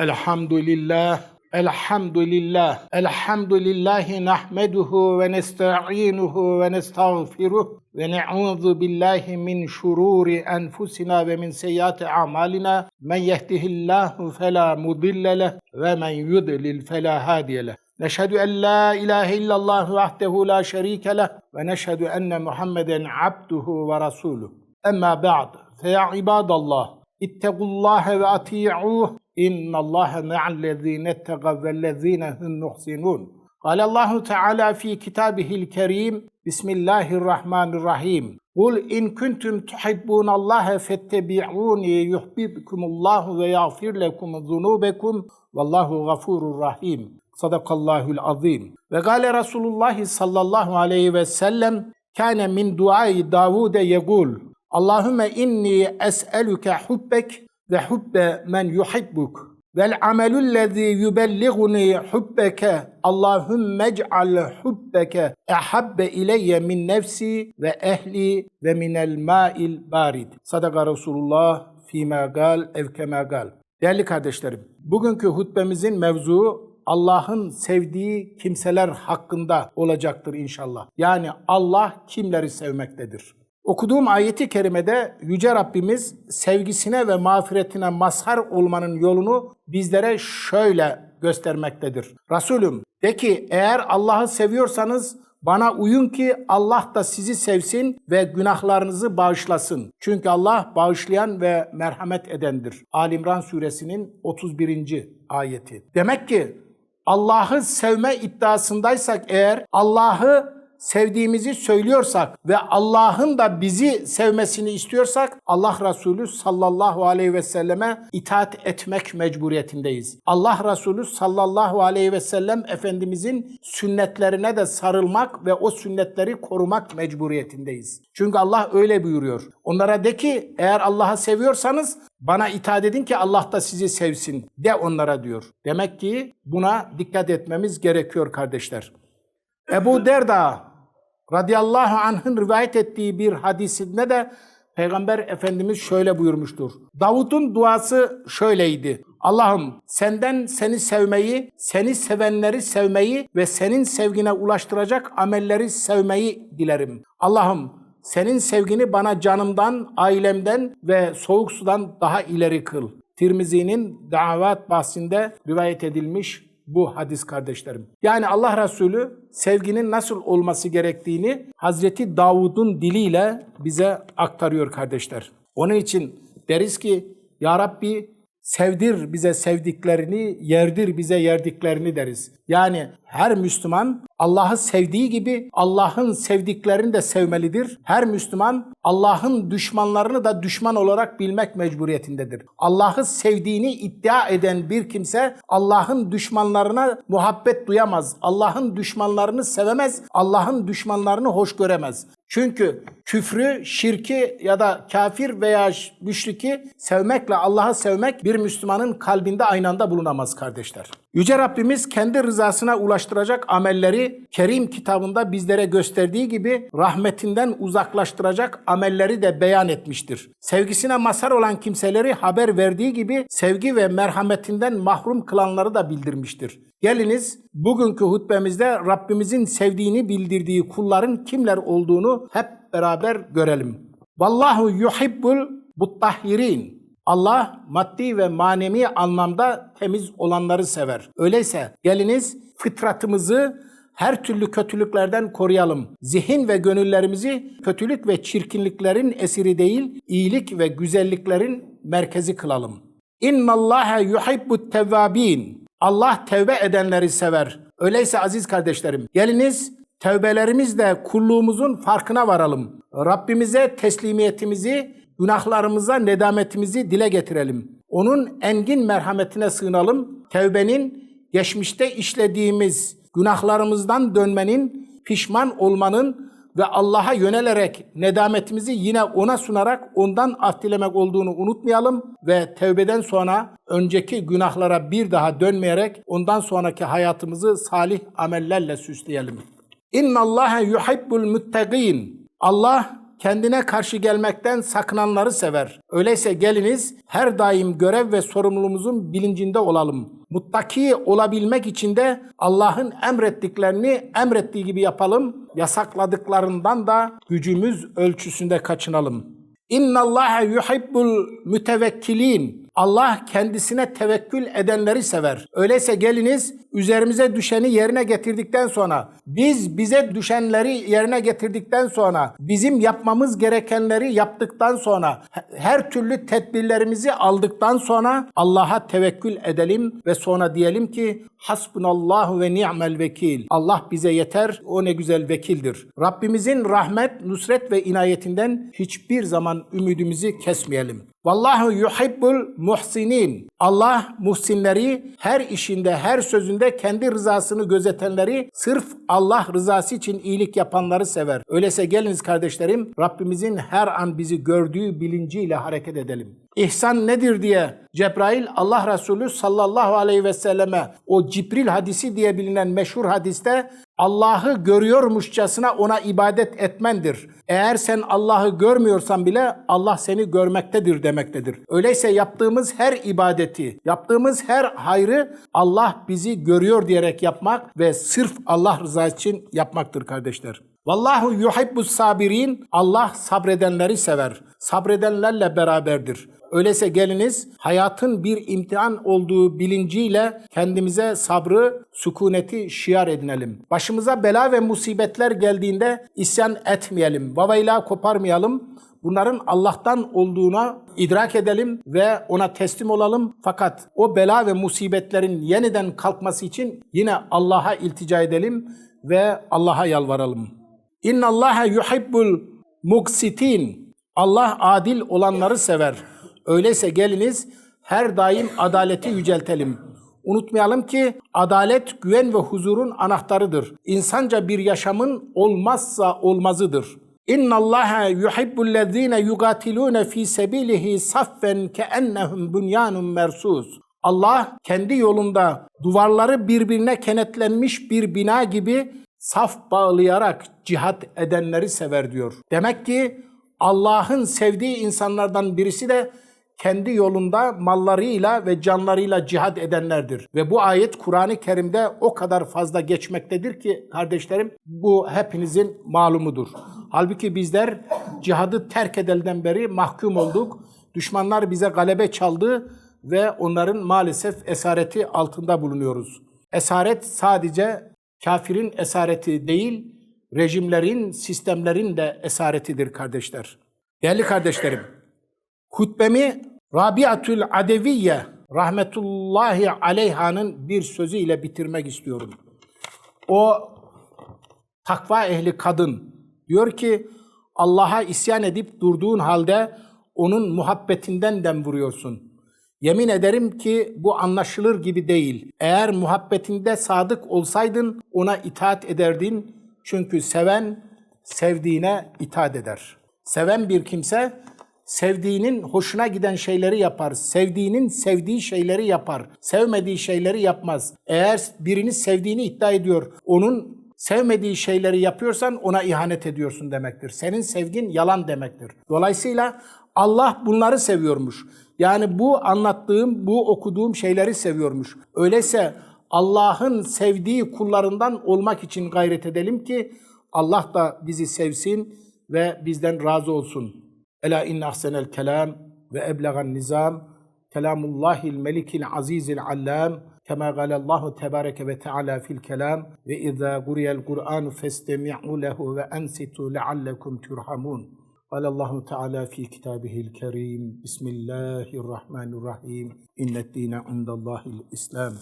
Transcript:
Elhamdülillah. Elhamdülillah. Elhamdülillahi nahmeduhu ve nesta'inuhu ve nestağfiruh ve ne'udhu billahi min şururi enfusina ve min seyyiati amalina. Men yehdihillahu fela mudille leh ve men yudlil fela hadiye leh. Neşhedü en la ilahe illallah vahdehu la şerike leh ve neşhedü enne Muhammeden abduhu ve rasuluh. Emma ba'd. Fe ya ibadallah. İttegullâhe ve ati'ûh ان الله مع الذين اتقوا والذين هم محسنون قال الله تعالى في كتابه الكريم بسم الله الرحمن الرحيم قل ان كنتم تحبون الله فاتبعوني يحببكم الله ويغفر لكم ذنوبكم والله غفور رحيم صدق الله العظيم وقال رسول الله صلى الله عليه وسلم كان من دعاء داود يقول اللهم إني أسألك حبك ve hubbe men yuhibbuk vel amelüllezî yübelliğunî hubbeke Allahümme c'al hubbeke ehabbe ileyye min nefsi ve ehli ve minel ma'il barid. Sadaka Resulullah fîmâ gal evkemâ gal. Değerli kardeşlerim, bugünkü hutbemizin mevzuu Allah'ın sevdiği kimseler hakkında olacaktır inşallah. Yani Allah kimleri sevmektedir? Okuduğum ayeti kerimede Yüce Rabbimiz sevgisine ve mağfiretine mazhar olmanın yolunu bizlere şöyle göstermektedir. Resulüm de ki eğer Allah'ı seviyorsanız bana uyun ki Allah da sizi sevsin ve günahlarınızı bağışlasın. Çünkü Allah bağışlayan ve merhamet edendir. Ali İmran suresinin 31. ayeti. Demek ki Allah'ı sevme iddiasındaysak eğer Allah'ı sevdiğimizi söylüyorsak ve Allah'ın da bizi sevmesini istiyorsak Allah Resulü sallallahu aleyhi ve selleme itaat etmek mecburiyetindeyiz. Allah Resulü sallallahu aleyhi ve sellem Efendimizin sünnetlerine de sarılmak ve o sünnetleri korumak mecburiyetindeyiz. Çünkü Allah öyle buyuruyor. Onlara de ki eğer Allah'ı seviyorsanız bana itaat edin ki Allah da sizi sevsin de onlara diyor. Demek ki buna dikkat etmemiz gerekiyor kardeşler. Ebu Derda radıyallahu anh'ın rivayet ettiği bir hadisinde de Peygamber Efendimiz şöyle buyurmuştur. Davud'un duası şöyleydi. Allah'ım senden seni sevmeyi, seni sevenleri sevmeyi ve senin sevgine ulaştıracak amelleri sevmeyi dilerim. Allah'ım senin sevgini bana canımdan, ailemden ve soğuk sudan daha ileri kıl. Tirmizi'nin davat bahsinde rivayet edilmiş bu hadis kardeşlerim. Yani Allah Resulü sevginin nasıl olması gerektiğini Hazreti Davud'un diliyle bize aktarıyor kardeşler. Onun için deriz ki Ya Rabbi sevdir bize sevdiklerini, yerdir bize yerdiklerini deriz. Yani her Müslüman Allah'ı sevdiği gibi Allah'ın sevdiklerini de sevmelidir. Her Müslüman Allah'ın düşmanlarını da düşman olarak bilmek mecburiyetindedir. Allah'ı sevdiğini iddia eden bir kimse Allah'ın düşmanlarına muhabbet duyamaz. Allah'ın düşmanlarını sevemez. Allah'ın düşmanlarını hoş göremez. Çünkü küfrü, şirki ya da kafir veya müşriki sevmekle Allah'ı sevmek bir Müslümanın kalbinde aynı anda bulunamaz kardeşler. Yüce Rabbimiz kendi rızasına ulaştıracak amelleri Kerim kitabında bizlere gösterdiği gibi rahmetinden uzaklaştıracak amelleri de beyan etmiştir. Sevgisine mazhar olan kimseleri haber verdiği gibi sevgi ve merhametinden mahrum kılanları da bildirmiştir. Geliniz bugünkü hutbemizde Rabbimizin sevdiğini bildirdiği kulların kimler olduğunu hep beraber görelim. Vallahu yuhibbul muttahhirin. Allah maddi ve manevi anlamda temiz olanları sever. Öyleyse geliniz fıtratımızı her türlü kötülüklerden koruyalım. Zihin ve gönüllerimizi kötülük ve çirkinliklerin esiri değil, iyilik ve güzelliklerin merkezi kılalım. İnna Allaha yuhibbut tevvabin. Allah tevbe edenleri sever. Öyleyse aziz kardeşlerim, geliniz tevbelerimizle kulluğumuzun farkına varalım. Rabbimize teslimiyetimizi, günahlarımıza nedametimizi dile getirelim. Onun engin merhametine sığınalım. Tevbenin geçmişte işlediğimiz günahlarımızdan dönmenin, pişman olmanın ve Allah'a yönelerek nedametimizi yine ona sunarak ondan af dilemek olduğunu unutmayalım ve tevbeden sonra önceki günahlara bir daha dönmeyerek ondan sonraki hayatımızı salih amellerle süsleyelim. İnna Allaha yuhibbul muttaqin. Allah kendine karşı gelmekten sakınanları sever. Öyleyse geliniz her daim görev ve sorumluluğumuzun bilincinde olalım. Muttaki olabilmek için de Allah'ın emrettiklerini emrettiği gibi yapalım. Yasakladıklarından da gücümüz ölçüsünde kaçınalım. İnna Allah yuhibbul mütevekkilin. Allah kendisine tevekkül edenleri sever. Öyleyse geliniz üzerimize düşeni yerine getirdikten sonra, biz bize düşenleri yerine getirdikten sonra, bizim yapmamız gerekenleri yaptıktan sonra, her türlü tedbirlerimizi aldıktan sonra Allah'a tevekkül edelim ve sonra diyelim ki Hasbunallahu ve ni'mel vekil. Allah bize yeter, o ne güzel vekildir. Rabbimizin rahmet, nusret ve inayetinden hiçbir zaman ümidimizi kesmeyelim. Vallahu yuhibbul muhsinin. Allah muhsinleri her işinde, her sözünde kendi rızasını gözetenleri, sırf Allah rızası için iyilik yapanları sever. Öyleyse geliniz kardeşlerim, Rabbimizin her an bizi gördüğü bilinciyle hareket edelim. İhsan nedir diye Cebrail Allah Resulü sallallahu aleyhi ve selleme o Cibril hadisi diye bilinen meşhur hadiste Allah'ı görüyormuşçasına ona ibadet etmendir. Eğer sen Allah'ı görmüyorsan bile Allah seni görmektedir demektedir. Öyleyse yaptığımız her ibadeti, yaptığımız her hayrı Allah bizi görüyor diyerek yapmak ve sırf Allah rızası için yapmaktır kardeşler. Vallahu yuhibbus sabirin. Allah sabredenleri sever. Sabredenlerle beraberdir. Öyleyse geliniz hayatın bir imtihan olduğu bilinciyle kendimize sabrı, sükuneti şiar edinelim. Başımıza bela ve musibetler geldiğinde isyan etmeyelim. Vavayla koparmayalım. Bunların Allah'tan olduğuna idrak edelim ve ona teslim olalım. Fakat o bela ve musibetlerin yeniden kalkması için yine Allah'a iltica edelim ve Allah'a yalvaralım. İnna Allaha yuhibbul muksitin. Allah adil olanları sever. Öyleyse geliniz her daim adaleti yüceltelim. Unutmayalım ki adalet güven ve huzurun anahtarıdır. İnsanca bir yaşamın olmazsa olmazıdır. İnna Allaha yuhibbul lezine yugatilun fi sabilihi saffen keennehum bunyanun mersus. Allah kendi yolunda duvarları birbirine kenetlenmiş bir bina gibi saf bağlayarak cihat edenleri sever diyor. Demek ki Allah'ın sevdiği insanlardan birisi de kendi yolunda mallarıyla ve canlarıyla cihad edenlerdir. Ve bu ayet Kur'an-ı Kerim'de o kadar fazla geçmektedir ki kardeşlerim bu hepinizin malumudur. Halbuki bizler cihadı terk edelden beri mahkum olduk. Düşmanlar bize galebe çaldı ve onların maalesef esareti altında bulunuyoruz. Esaret sadece kafirin esareti değil, rejimlerin, sistemlerin de esaretidir kardeşler. Değerli kardeşlerim, hutbemi Rabiatül Adeviye rahmetullahi aleyhanın bir sözüyle bitirmek istiyorum. O takva ehli kadın diyor ki Allah'a isyan edip durduğun halde onun muhabbetinden dem vuruyorsun. Yemin ederim ki bu anlaşılır gibi değil. Eğer muhabbetinde sadık olsaydın ona itaat ederdin. Çünkü seven sevdiğine itaat eder. Seven bir kimse sevdiğinin hoşuna giden şeyleri yapar. Sevdiğinin sevdiği şeyleri yapar. Sevmediği şeyleri yapmaz. Eğer birini sevdiğini iddia ediyor, onun sevmediği şeyleri yapıyorsan ona ihanet ediyorsun demektir. Senin sevgin yalan demektir. Dolayısıyla Allah bunları seviyormuş. Yani bu anlattığım, bu okuduğum şeyleri seviyormuş. Öyleyse Allah'ın sevdiği kullarından olmak için gayret edelim ki Allah da bizi sevsin ve bizden razı olsun. ألا إن أحسن الكلام وأبلغ النظام كلام الله الملك العزيز العلام كما قال الله تبارك وتعالى في الكلام وإذا قرئ القرآن فاستمعوا له وأنصتوا لعلكم ترحمون. قال الله تعالى في كتابه الكريم بسم الله الرحمن الرحيم. إن الدين عند الله الإسلام.